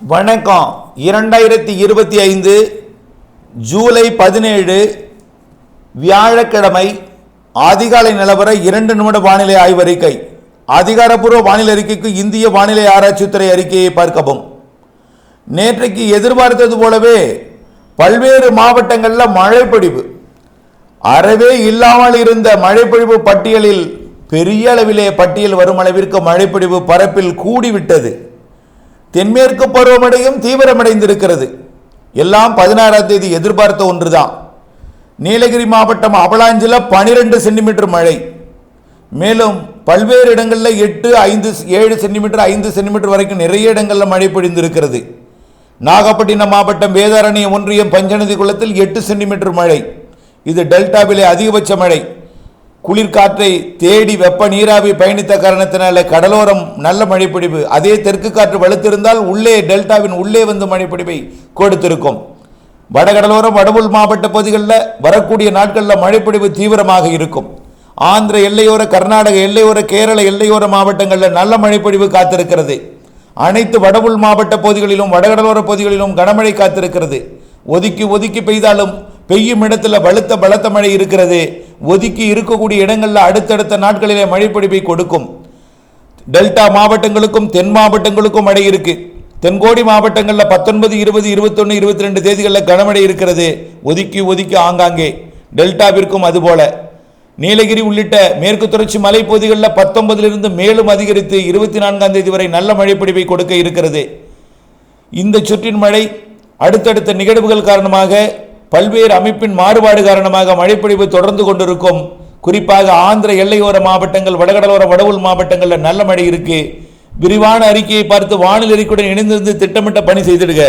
வணக்கம். இரண்டாயிரத்தி இருபத்தி ஐந்து ஜூலை பதினேழு வியாழக்கிழமை அதிகாலை நிலவர இரண்டு நிமிட வானிலை ஆய்வறிக்கை அதிகாரப்பூர்வ வானிலை அறிக்கைக்கு இந்திய வானிலை ஆராய்ச்சித்துறை அறிக்கையை பார்க்கவும். நேற்றைக்கு எதிர்பார்த்தது போலவே பல்வேறு மாவட்டங்களில் மழைப்பொழிவு. அறவே இல்லாமல் இருந்த மழைப்பொழிவு பட்டியலில் பெரிய அளவிலே பட்டியல் வரும் அளவிற்கு மழைப்பொழிவு பரப்பில் கூடிவிட்டது. தென்மேற்கு பருவமழையும் தீவிரமடைந்திருக்கிறது. எல்லாம் பதினாறாம் தேதி எதிர்பார்த்த ஒன்றுதான். நீலகிரி மாவட்டம் அவலாஞ்சில பனிரெண்டு சென்டிமீட்டர் மழை. மேலும் பல்வேறு இடங்களில் எட்டு ஐந்து ஏழு சென்டிமீட்டர் ஐந்து சென்டிமீட்டர் வரைக்கும் நிறைய இடங்களில் மழை பொழிந்திருக்கிறது. நாகப்பட்டினம் மாவட்டம் வேதாரண்யம் ஒன்றியம் பஞ்சநதி குளத்தில் எட்டு சென்டிமீட்டர் மழை. இது டெல்டாவிலே அதிகபட்ச மழை. குளிர்காற்றை தேடி வெப்ப நீராவி பயணித்த காரணத்தினால கடலோரம் நல்ல மழைப்பிடிவு. அதே தெற்கு காற்று வலுத்திருந்தால் உள்ளே டெல்டாவின் உள்ளே வந்து மழைப்பிடிவை கொடுத்திருக்கும். வடகடலோரம் வடபுல் மாவட்ட பகுதிகளில் வரக்கூடிய நாட்களில் மழைப்பிடிவு தீவிரமாக இருக்கும். ஆந்திர எல்லையோர கர்நாடக எல்லையோர கேரள எல்லையோர மாவட்டங்களில் நல்ல மழைப்பொழிவு காத்திருக்கிறது. அனைத்து வடபுல் மாவட்ட பகுதிகளிலும் வடகடலோர பகுதிகளிலும் கனமழை காத்திருக்கிறது. ஒதுக்கி ஒதுக்கி பெய்தாலும் பெய்யும் இடத்துல வலுத்த பலத்த மழை இருக்கிறது. ஒதுக்கி இருக்கக்கூடிய இடங்களில் அடுத்தடுத்த நாட்களிலே மழைப்பொழிவை கொடுக்கும். டெல்டா மாவட்டங்களுக்கும் தென் மாவட்டங்களுக்கும் மழை இருக்கு. தென்கோடி மாவட்டங்களில் பத்தொன்பது இருபது இருபத்தொன்று இருபத்தி ரெண்டு தேதிகளில் கனமழை இருக்கிறது. ஒதுக்கி ஒதுக்கி ஆங்காங்கே. டெல்டாவிற்கும் அதுபோல. நீலகிரி உள்ளிட்ட மேற்கு தொடர்ச்சி மலைப்பகுதிகளில் பத்தொன்பதிலிருந்து மேலும் அதிகரித்து இருபத்தி நான்காம் தேதி வரை நல்ல மழைப்பொழிவை கொடுக்க இருக்கிறது. இந்த சுற்றின் மழை அடுத்தடுத்த நிகழ்வுகள் காரணமாக பல்வேறு அமைப்பின் மாறுபாடு காரணமாக மழைப்பொழிவு தொடர்ந்து கொண்டிருக்கும். குறிப்பாக ஆந்திர எல்லையோர மாவட்டங்கள் வடகடலோர வடவுள் மாவட்டங்களில் நல்ல மழை இருக்கு. விரிவான அறிக்கையை பார்த்து வானிலை அறிக்கையுடன் இணைந்திருந்து திட்டமிட்ட பணி செய்திடுக.